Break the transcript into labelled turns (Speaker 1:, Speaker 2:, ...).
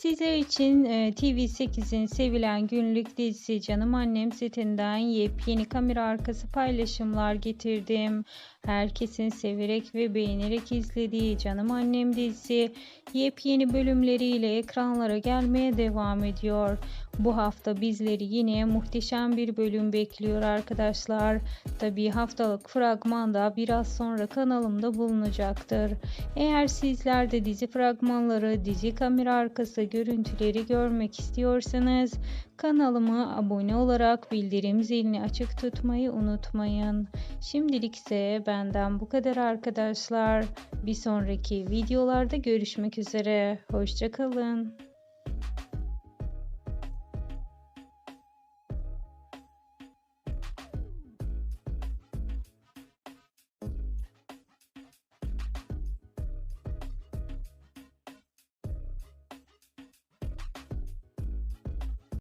Speaker 1: Sizler için e, TV8'in sevilen günlük dizisi Canım Annem setinden yepyeni kamera arkası paylaşımlar getirdim. Herkesin severek ve beğenerek izlediği Canım Annem dizisi yepyeni bölümleriyle ekranlara gelmeye devam ediyor. Bu hafta bizleri yine muhteşem bir bölüm bekliyor arkadaşlar. Tabi haftalık fragmanda biraz sonra kanalımda bulunacaktır. Eğer sizler de dizi fragmanları, dizi kamera arkası görüntüleri görmek istiyorsanız kanalıma abone olarak bildirim zilini açık tutmayı unutmayın. Şimdilik ise benden bu kadar arkadaşlar. Bir sonraki videolarda görüşmek üzere. Hoşçakalın.